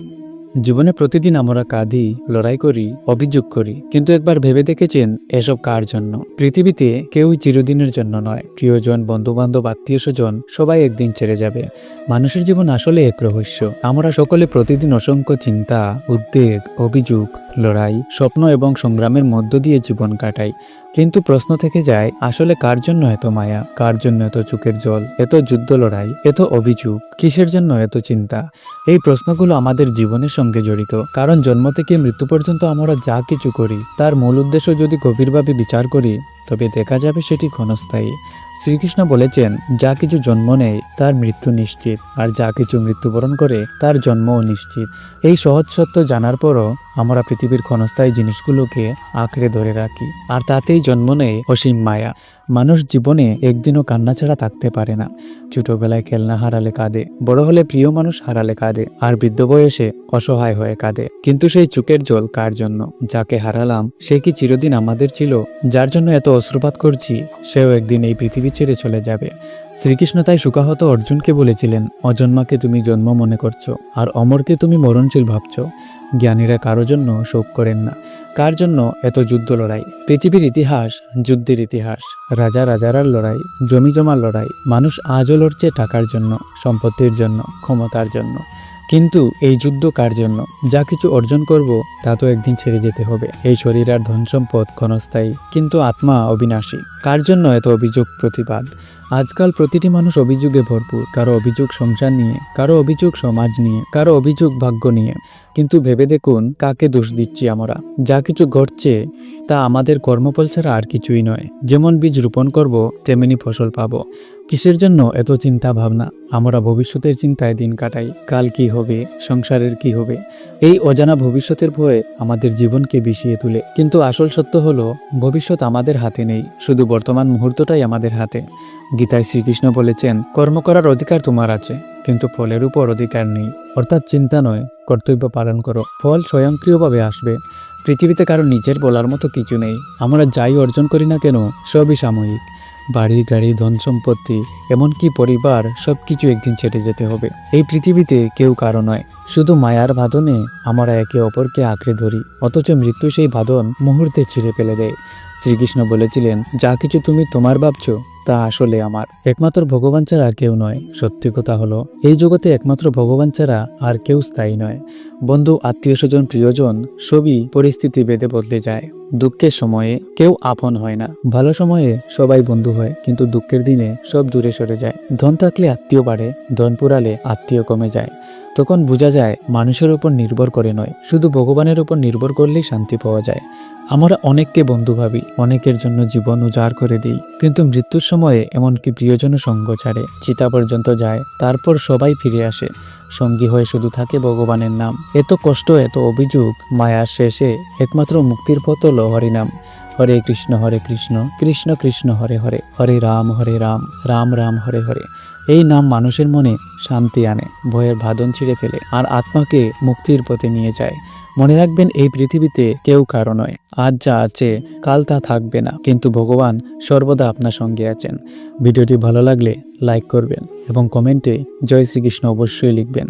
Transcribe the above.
Amen. জীবনে প্রতিদিন আমরা কাঁদি, লড়াই করি, অভিযোগ করি, কিন্তু একবার ভেবে দেখেছেন এসব কার জন্য? পৃথিবীতে কেউই চিরদিনের জন্য নয়। প্রিয়জন বন্ধু বান্ধব আত্মীয় স্বজন সবাই একদিন ছেড়ে যাবে। মানুষের জীবন আসলে এক রহস্য। আমরা সকলে প্রতিদিন অসংখ্য চিন্তা, উদ্বেগ, অভিযোগ, লড়াই, স্বপ্ন এবং সংগ্রামের মধ্য দিয়ে জীবন কাটাই। কিন্তু প্রশ্ন থেকে যায়, আসলে কার জন্য এত মায়া? কার জন্য এত চোখের জল? এত যুদ্ধ লড়াই? এত অভিযোগ? কিসের জন্য এত চিন্তা? এই প্রশ্নগুলো আমাদের জীবনের সঙ্গে জড়িত। কারণ জন্ম থেকে মৃত্যু পর্যন্ত আমরা যা কিছু করি, তার মূল উদ্দেশ্য যদি গভীরভাবে বিচার করি, তবে দেখা যাবে সেটি ক্ষণস্থায়ী। শ্রীকৃষ্ণ বলেছেন, যা কিছু জন্ম নেয়, তার মৃত্যু নিশ্চিত, আর যা কিছু মৃত্যুবরণ করে, তার জন্মও নিশ্চিত। এই সহজ সত্য জানার পরও আমরা পৃথিবীর ক্ষণস্থায়ী জিনিসগুলোকে আঁকড়ে ধরে রাখি, আর তাতেই জন্ম নেয় অসীম মায়া। মানুষ জীবনে একদিনও কান্না ছাড়া থাকতে পারে না। ছোটবেলায় খেলনা হারালে কাঁদে, বড় হলে প্রিয় মানুষ হারালে কাঁদে, আর বৃদ্ধ বয়সে অসহায় হয়ে কাঁদে। কিন্তু সেই চুকের জল কার জন্য? যাকে হারালাম, সে কি চিরদিন আমাদের ছিল? যার জন্য এত অশ্রুপাত করছি, সেও একদিন এই পৃথিবী ছেড়ে চলে যাবে। শ্রীকৃষ্ণ তাই সুকাহত অর্জুনকে বলেছিলেন, অজন্মাকে তুমি জন্ম মনে করছ, আর অমরকে তুমি মরণশীল ভাবছ। জ্ঞানীরা কারও জন্য শোক করেন না। কার জন্য এত যুদ্ধ লড়াই? পৃথিবীর ইতিহাস যুদ্ধের ইতিহাস। রাজা রাজারার লড়াই, জমি জমার লড়াই, মানুষ আজও লড়ছে টাকার জন্য, সম্পত্তির জন্য, ক্ষমতার জন্য। কিন্তু এই যুদ্ধ কার জন্য? যা কিছু অর্জন করব, তা তো একদিন ছেড়ে যেতে হবে। এই শরীর আর ধন সম্পদ ক্ষণস্থায়ী, কিন্তু আত্মা অবিনাশী। কার জন্য এত অভিযোগ প্রতিবাদ? আজকাল প্রতিটি মানুষ অভিযোগে ভরপুর। কারও অভিযোগ সংসার নিয়ে, কারও অভিযোগ সমাজ নিয়ে, কারও অভিযোগ ভাগ্য নিয়ে। কিন্তু ভেবে দেখুন, কাকে দোষ দিচ্ছি আমরা? যা কিছু ঘটছে, তা আমাদের কর্মফল ছাড়া আর কিছুই নয়। যেমন বীজ রোপণ করব, তেমনি ফসল পাবো। কিসের জন্য এত চিন্তা ভাবনা আমরা ভবিষ্যতের চিন্তায় দিন কাটাই। কাল কি হবে? সংসারের কি হবে? এই অজানা ভবিষ্যতের ভয়ে আমাদের জীবনকে বিষিয়ে তুলে। কিন্তু আসল সত্য হলো, ভবিষ্যৎ আমাদের হাতে নেই। শুধু বর্তমান মুহূর্তটাই আমাদের হাতে। গীতায় শ্রীকৃষ্ণ বলেছেন, কর্ম করার অধিকার তোমার আছে, কিন্তু ফলের উপর অধিকার নেই। অর্থাৎ চিন্তা নয়, কর্তব্য পালন করো। ফল স্বয়ংক্রিয়ভাবে আসবে। পৃথিবীতে কারও নিজের বলার মতো কিছু নেই। আমরা যাই অর্জন করি না কেন, সবই সাময়িক। বাড়ি, গাড়ি ধন সম্পত্তি এমনকি পরিবার সব কিছু একদিন ছেড়ে যেতে হবে। এই পৃথিবীতে কেউ কারও নয়। শুধু মায়ার বাঁধনে আমরা একে অপরকে আঁকড়ে ধরি, অথচ মৃত্যু সেই বাঁধন মুহূর্তে ছিঁড়ে ফেলে দেয়। শ্রীকৃষ্ণ বলেছিলেন, যা কিছু তুমি তোমার ভাবছ তা আসলে আমার। একমাত্র ভগবান ছাড়া আর কেউ নয়, সত্যি কথা হলো, এই জগতে একমাত্র ভগবান ছাড়া আর কেউ স্থায়ী নয়। বন্ধু, আত্মীয় স্বজন, প্রিয়জন, সবই পরিস্থিতি বেঁধে বদলে যায়। দুঃখের সময়ে কেউ আপন হয় না। ভালো সময়ে সবাই বন্ধু হয়, কিন্তু দুঃখের দিনে সব দূরে সরে যায়। ধন থাকলে আত্মীয় বাড়ে, ধন পুরালে আত্মীয় কমে যায়। তখন বোঝা যায়, মানুষের উপর নির্ভর করে নয়, শুধু ভগবানের উপর নির্ভর করলেই শান্তি পাওয়া যায়। আমরা অনেককে বন্ধু ভাবি, অনেকের জন্য জীবন উজাড় করে দিই। কিন্তু মৃত্যুর সময়ে এমনকি প্রিয়জন সঙ্গ ছাড়ে। চিতা পর্যন্ত যায়, তারপর সবাই ফিরে আসে। সঙ্গী হয়ে শুধু থাকে ভগবানের নাম। এত কষ্ট, এত অভিযোগ, মায়ার শেষে একমাত্র মুক্তির পথ হলো হরিনাম হরে কৃষ্ণ হরে কৃষ্ণ কৃষ্ণ কৃষ্ণ, হরে হরে হরে রাম হরে রাম রাম রাম, হরে হরে। এই নাম মানুষের মনে শান্তি আনে, ভয়ের ভাদন ছিঁড়ে ফেলে, আর আত্মাকে মুক্তির পথে নিয়ে যায়। মনে রাখবেন, এই পৃথিবীতে কেউ কারও নয়। আজ যা আছে, কাল তা থাকবে না। কিন্তু ভগবান সর্বদা আপনার সঙ্গে আছেন। ভিডিওটি ভালো লাগলে লাইক করবেন এবং কমেন্টে জয় শ্রীকৃষ্ণ অবশ্যই লিখবেন।